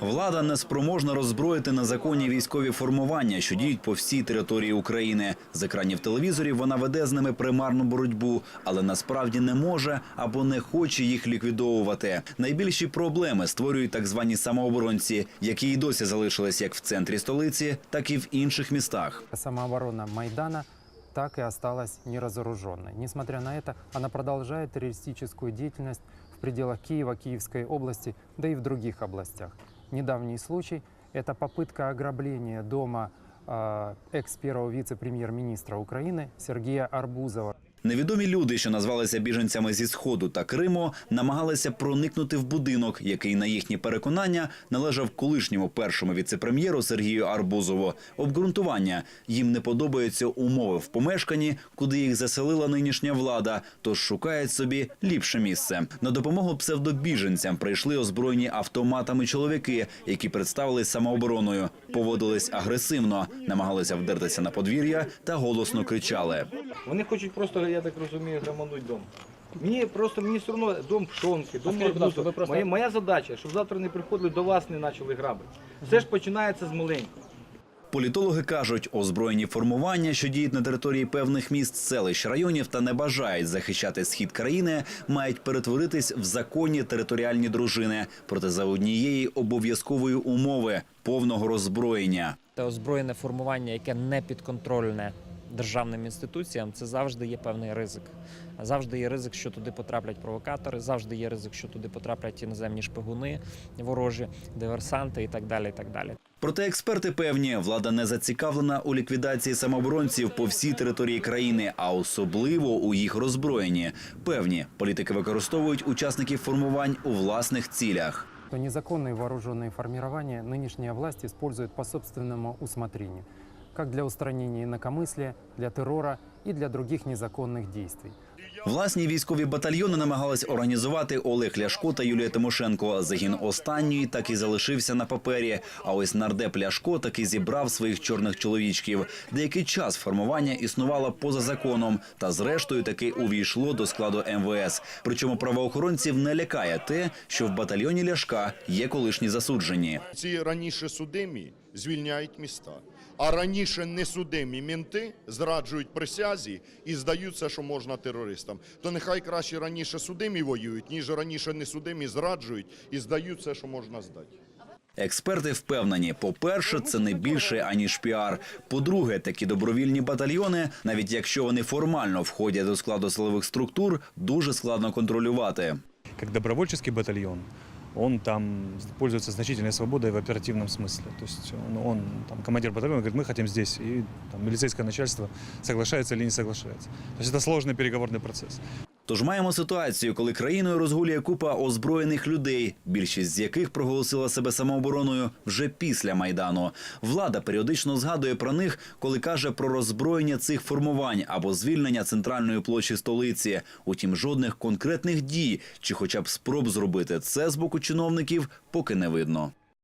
Влада не спроможна роззброїти незаконні військові формування, що діють по всій території України. З екранів телевізорів вона веде з ними примарну боротьбу, але насправді не може або не хоче їх ліквідовувати. Найбільші проблеми створюють так звані самооборонці, які й досі залишились як в центрі столиці, так і в інших містах. Самооборона Майдана так и осталась неразоруженной. Несмотря на это, она продолжает террористическую деятельность в пределах Киева, Киевской области, да и в других областях Недавний случай – это попытка ограбления дома э, экс-первого вице-премьер-министра Украины Сергея Арбузова. Невідомі люди, що назвалися біженцями зі сходу та Криму, намагалися проникнути в будинок, який на їхні переконання належав колишньому першому віцепрем'єру Сергію Арбузову. Обґрунтування їм не подобаються умови в помешканні, куди їх заселила нинішня влада, тож шукають собі ліпше місце. На допомогу псевдобіженцям прийшли озброєні автоматами чоловіки, які представились самообороною, поводились агресивно, намагалися вдертися на подвір'я та голосно кричали. Вони хочуть просто, я так розумію, гамануть дом. Мені просто мені все одно дом пшонки, дом скажіть, будь ласка, Арбуза. ви просто- моя, моя задача, щоб завтра не приходили до вас, не почали грабити. Все ж починається з маленького. Політологи кажуть, озброєні формування, що діють на території певних міст, селищ, районів та не бажають захищати схід країни, мають перетворитись в законні територіальні дружини, проте за однієї обов'язкової умови повного роззброєння. Те озброєне формування, яке не підконтрольне державним інституціям, це завжди є певний ризик. Завжди є ризик, що туди потраплять провокатори, завжди є ризик, що туди потраплять іноземні шпигуни, ворожі, диверсанти і так далі. І так далі. Проте експерти певні, влада не зацікавлена у ліквідації самооборонців по всій території країни, а особливо у їх роззброєнні. Певні політики використовують учасників формувань у власних цілях. То незаконные вооруженные формирования нынешняя власть использует по собственному усмотрению, как для устранения инакомыслия, для террора и для других незаконных действий. Власні військові батальйони намагались організувати Олег Ляшко та Юлія Тимошенко. Загін останньої так і залишився на папері. А ось нардеп Ляшко таки зібрав своїх чорних чоловічків. Деякий час формування існувало поза законом, та зрештою таки увійшло до складу МВС. Причому правоохоронців не лякає те, що в батальйоні Ляшка є колишні засуджені. Ці раніше судимі звільняють міста, а раніше несудимі мінти зраджують присязі і здаються, що можна терористам. То нехай краще раніше судимі воюють, ніж раніше несудимі зраджують і здають все, що можна здати. Експерти впевнені, по-перше, це не більше аніж піар. По-друге, такі добровільні батальйони, навіть якщо вони формально входять до складу силових структур, дуже складно контролювати. как добровольческий батальон, он там пользуется значительной свободой в оперативном смысле. То есть он, он там, командир батальона говорит, мы хотим здесь, и там, милицейское начальство соглашается или не соглашается. То есть это сложный переговорный процесс. Тож маємо ситуацію, коли країною розгулює купа озброєних людей, більшість з яких проголосила себе самообороною вже після майдану. Влада періодично згадує про них, коли каже про роззброєння цих формувань або звільнення центральної площі столиці. Утім, жодних конкретних дій чи, хоча б спроб зробити це з боку чиновників, поки не видно.